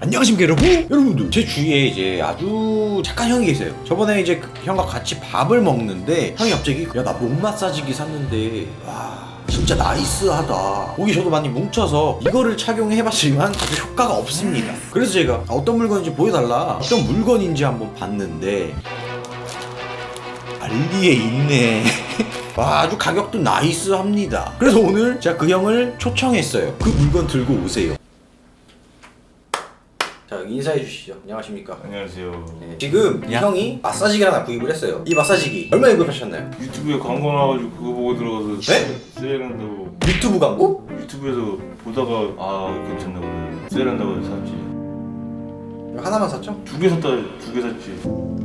안녕하십니까 여러분 여러분들 제 주위에 이제 아주 착한 형이 계세요 저번에 이제 그 형과 같이 밥을 먹는데 형이 갑자기 야 나 몸 마사지기 샀는데 와 진짜 나이스하다 목이 저도 많이 뭉쳐서 이거를 착용해봤지만 아주 효과가 없습니다 그래서 제가 어떤 물건인지 보여달라 어떤 물건인지 한번 봤는데 알리에 있네. 와, 아주 가격도 나이스합니다. 그래서 오늘 제가 그 형을 초청했어요. 그 물건 들고 오세요. 인사해 주시죠. 안녕하십니까? 안녕하세요. 네, 지금 이 형이 마사지기를 하나 구입을 했어요. 이 마사지기 얼마에 구입하셨나요? 유튜브에 광고 나와가지고 그거 보고 들어가서 네? 세일한다고 유튜브 광고? 유튜브에서 보다가 아 괜찮나 보네 세일한다고 해서 샀지 이거 하나만 샀죠? 두 개 샀다 두 개 샀지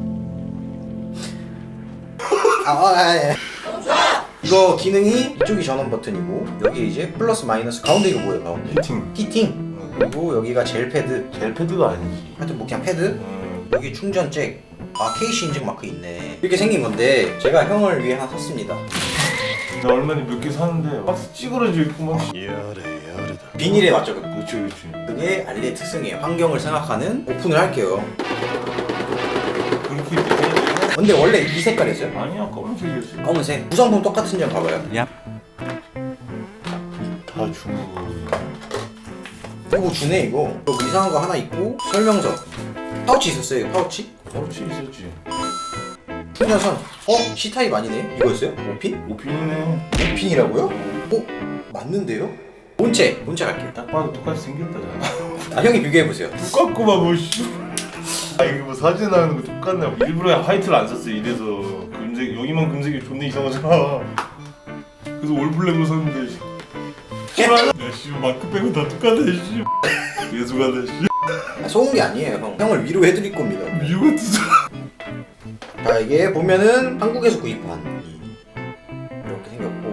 아, 아, 아, 예. 이거 기능이 이쪽이 전원 버튼이고 여기 이제 플러스 마이너스 가운데 이거 뭐예요 가운데? 히팅 히팅 그리고 여기가 젤 패드 젤 패드가 아니지 하여튼 뭐 그냥 패드 음, 여기 충전 잭. 아 KC 인증 마크 있네. 이렇게 생긴 건데 제가 형을 위해 하나 샀습니다. 나 얼마 전에 몇개 샀는데 박스 찌그러져 있고 막 비닐에 맞죠? 그- 그렇지 그렇지 그게 알리의 특성이에요. 환경을 생각하는 오픈을 할게요. 그렇게 비싸지 근데 원래 이 색깔이었어요? 아니야 검은색이었어 검은색. 구성품 똑같은지 한번 봐봐요. 다 뭐 주네 이거. 또뭐 이상한 거 하나 있고 설명서. 파우치 있었어요. 파우치? 그렇지 있었지 충전선. 어? C 타입 아니네. 이거였어요? 5핀? 오핀이네 5핀이라고요? 어? 맞는데요? 본체. 본체 갈게요. 딱 봐도 똑같이 생겼다 잘아 형이 비교해 보세요. 똑같구만 뭐 씨. 아 이게 뭐 사진 나오는 거 똑같네 일부러 화이트를 안 샀어 이래서 금색 여기만 금색이 존나 이상하잖아 그래서 올블랙으로 샀는데 씨. 씨발 야 씨, 마크 빼고 다 똑같네 씨 예수가네 씨 아, 속은 게 아니에요 형. 형을 위로해드릴 겁니다. 미우 같은 사람 자 이게 보면은 한국에서 구입한 이 이렇게 생겼고.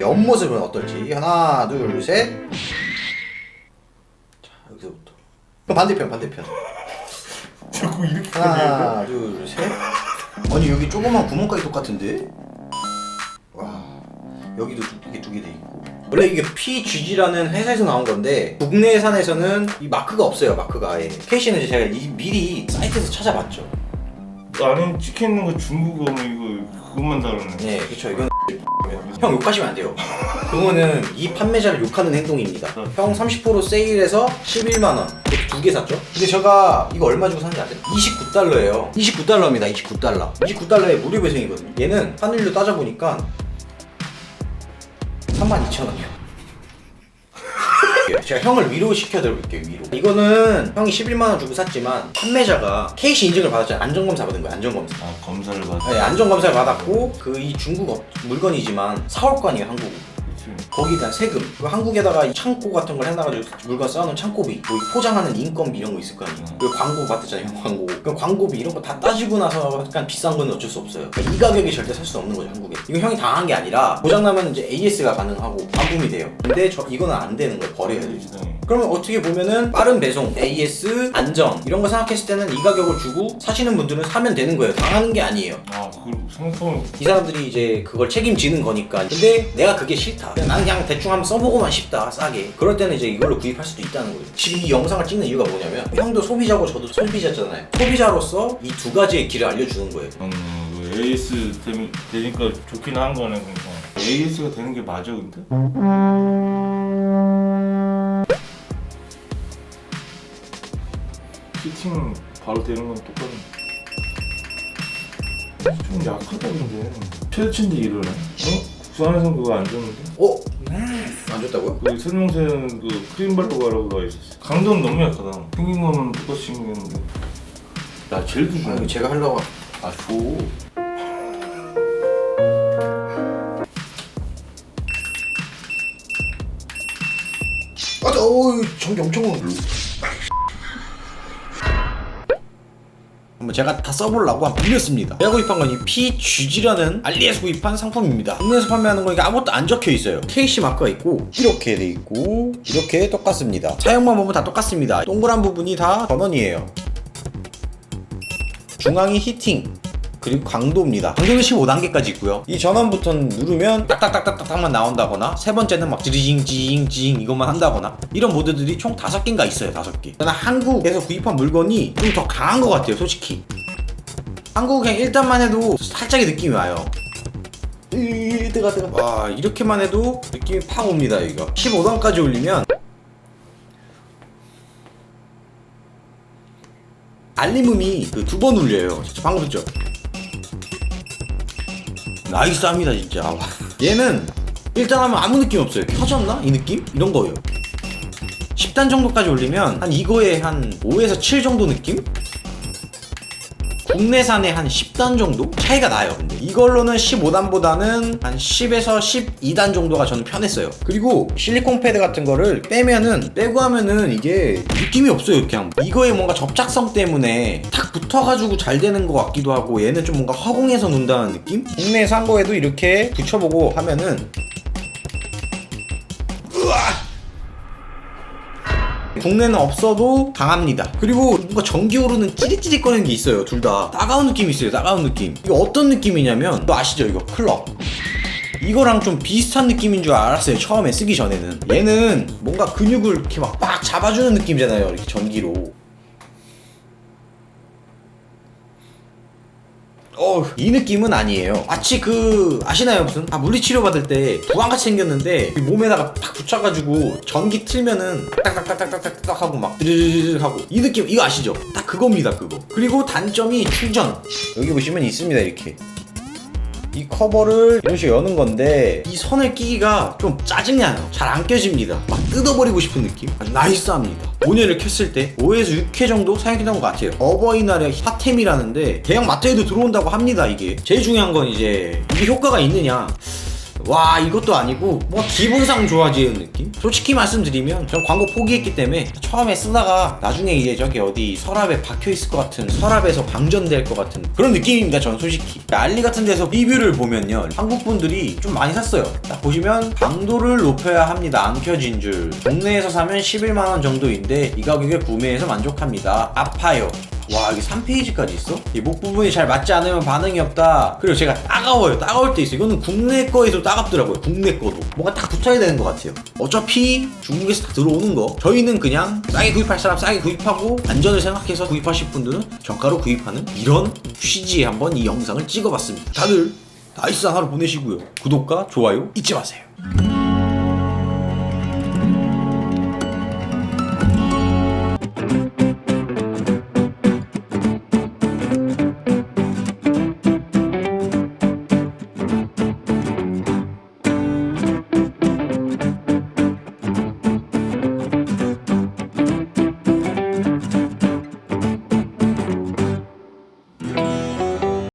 옆모습은 어떨지. 하나 둘셋. 자 여기서부터. 그럼 반대편 반대편. 자꾸 이렇게까지 해 하나 둘셋. 아니 여기 조그만 구멍까지 똑같은데? 와 여기도 이게 두 개 돼 있고. 원래 이게 PGG라는 회사에서 나온 건데 국내 산에서는 이 마크가 없어요 마크가 아예. 캐시는 제가 이 미리 사이트에서 찾아봤죠. 안에 찍혀 있는 거 중국어 뭐 이거 그것만 다르네. 네 그쵸. 이건 형 욕하시면 안 돼요. 그거는 이 판매자를 욕하는 행동입니다. 형 30% 세일해서 11만원. 두 개 샀죠? 근데 제가 이거 얼마 주고 샀는지 아세요? 29달러예요. 29달러입니다 29달러. 29달러에 무료 배송이거든요. 얘는 환율로 따져보니까 32,000원이요. 제가 형을 위로시켜 드릴게요 위로. 이거는 형이 11만원 주고 샀지만 판매자가 KC 인증을 받았잖아요. 안전검사 받은 거예요 안전검사. 아 검사를 받아 네, 안전검사를 받았고 그 이 중국 업- 물건이지만 사올 거 아니에요 한국 그치 대한 세금. 그 한국에다가 이 창고 같은 걸 해놔가지고 물건 쌓아놓은 창고비 뭐 포장하는 인건비 이런 거 있을 거 아니에요. 그 광고 받았잖아요 광고. 그 광고비 이런 거 다 따지고 나서 약간 비싼 건 어쩔 수 없어요. 그러니까 이 가격에 절대 살 수 없는 거죠 한국에. 이거 형이 당한 게 아니라 고장나면 이제 AS가 가능하고 반품이 돼요. 근데 저 이거는 안 되는 거예요 버려야 돼요 세상에 그러면 어떻게 보면은 빠른 배송, AS, 안전 이런 거 생각했을 때는 이 가격을 주고 사시는 분들은 사면 되는 거예요. 당하는 게 아니에요. 아 그리고 생각하면 이 사람들이 이제 그걸 책임지는 거니까. 근데 내가 그게 싫다 나는 그냥 대충 한번 써보고만 싶다 싸게. 그럴 때는 이제 이걸로 구입할 수도 있다는 거예요. 지금 이 영상을 찍는 이유가 뭐냐면 형도 소비자고 저도 소비자잖아요. 소비자로서 이 두 가지의 길을 알려주는 거예요. 저는 그 AS 되면, 되니까 좋긴 한 거는 그러니까. AS가 되는 게 맞아 근데? 피팅 바로 되는 건 똑같은 좀 약하다 근데. 최대치인데 이러네? 어? 부산에선 그거 안 줬는데? 어? 안 줬다고요? 그 설명서에는 그 크림 발로 가라고 나와 있었어 강도는 너무 약하다 생긴 거는 똑같이 생겼는데 야 젤도 아, 이거 주네 제가 하려고 아 줘. 아, 저, 어우, 전기 엄청 오는 한번 제가 다 써보려고 한번 빌렸습니다. 제가 구입한 건 이 PGG라는 알리에서 구입한 상품입니다. 국내에서 판매하는 거니까 아무것도 안 적혀 있어요. KC 마크가 있고 이렇게 돼 있고 이렇게 똑같습니다. 사용만 보면 다 똑같습니다. 동그란 부분이 다 전원이에요. 중앙이 히팅, 그리고 강도입니다. 강도는 15단계까지 있고요. 이 전원 버튼 누르면 딱딱딱딱딱만 나온다거나 세 번째는 막 지링지링지링 이것만 한다거나 이런 모드들이 총 다섯 개인가 있어요. 다섯 개. 저는 한국에서 구입한 물건이 좀 더 강한 것 같아요. 솔직히. 한국 그냥 일단만 해도 살짝의 느낌이 와요. 으, 뜨가 뜨가. 와 이렇게만 해도 느낌이 팍 옵니다. 이거 15단까지 올리면 알림음이 그 두 번 울려요. 방금 듣죠? 나이스합니다 진짜. 와. 얘는 일단 하면 아무 느낌 없어요. 켜졌나? 이 느낌? 이런 거예요. 10단 정도까지 올리면 한 이거에 한 5에서 7 정도 느낌? 국내산에 한 10단 정도 차이가 나요. 근데 이걸로는 15단보다는 한 10에서 12단 정도가 저는 편했어요. 그리고 실리콘 패드 같은 거를 빼면은 빼고 하면은 이게 느낌이 없어요. 그냥 이거에 뭔가 접착성 때문에 탁 붙어가지고 잘 되는 것 같기도 하고 얘는 좀 뭔가 허공에서 논다는 느낌? 국내에서 한 거에도 이렇게 붙여보고 하면은 국내는 없어도 강합니다. 그리고 뭔가 전기 오르는 찌릿찌릿거리는 게 있어요. 둘 다 따가운 느낌이 있어요. 따가운 느낌. 이거 어떤 느낌이냐면 또 아시죠? 이거 클럽. 이거랑 좀 비슷한 느낌인 줄 알았어요. 처음에 쓰기 전에는. 얘는 뭔가 근육을 이렇게 막 빡 잡아주는 느낌이잖아요. 이렇게 전기로. 어, 이 느낌은 아니에요. 마치 그 아시나요 무슨? 아 물리치료 받을 때 부항같이 생겼는데 이 몸에다가 탁 붙여가지고 전기 틀면은 딱딱딱딱딱딱 하고 막 드르르르 하고 이 느낌 이거 아시죠? 딱 그겁니다 그거. 그리고 단점이 충전. 여기 보시면 있습니다 이렇게. 이 커버를 이런 식으로 여는 건데 이 선을 끼기가 좀 짜증나요. 잘 안 껴집니다. 막 뜯어버리고 싶은 느낌? 나이스합니다. 5년을 켰을 때 5에서 6회 정도 사용했던 것 같아요. 어버이날에 핫템이라는데 대형 마트에도 들어온다고 합니다 이게. 제일 중요한 건 이제 이게 효과가 있느냐 와 이것도 아니고 뭐 기분상 좋아지는 느낌? 솔직히 말씀드리면 전 광고 포기했기 때문에 처음에 쓰다가 나중에 이제 저기 어디 서랍에 박혀있을 것 같은 서랍에서 방전될 것 같은 그런 느낌입니다 전 솔직히. 알리 같은 데서 리뷰를 보면요 한국 분들이 좀 많이 샀어요. 딱 보시면 강도를 높여야 합니다 안 켜진 줄. 국내에서 사면 11만원 정도인데 이 가격에 구매해서 만족합니다. 아파요 와 여기 3페이지까지 있어? 이 목 부분이 잘 맞지 않으면 반응이 없다. 그리고 제가 따가워요. 따가울 때 있어 이거는 국내 거에도 따갑더라고요. 국내 거도. 뭔가 딱 붙어야 되는 것 같아요. 어차피 중국에서 다 들어오는 거. 저희는 그냥 싸게 구입할 사람 싸게 구입하고 안전을 생각해서 구입하실 분들은 정가로 구입하는 이런 취지에 한번 이 영상을 찍어봤습니다. 다들 나이스한 하루 보내시고요. 구독과 좋아요 잊지 마세요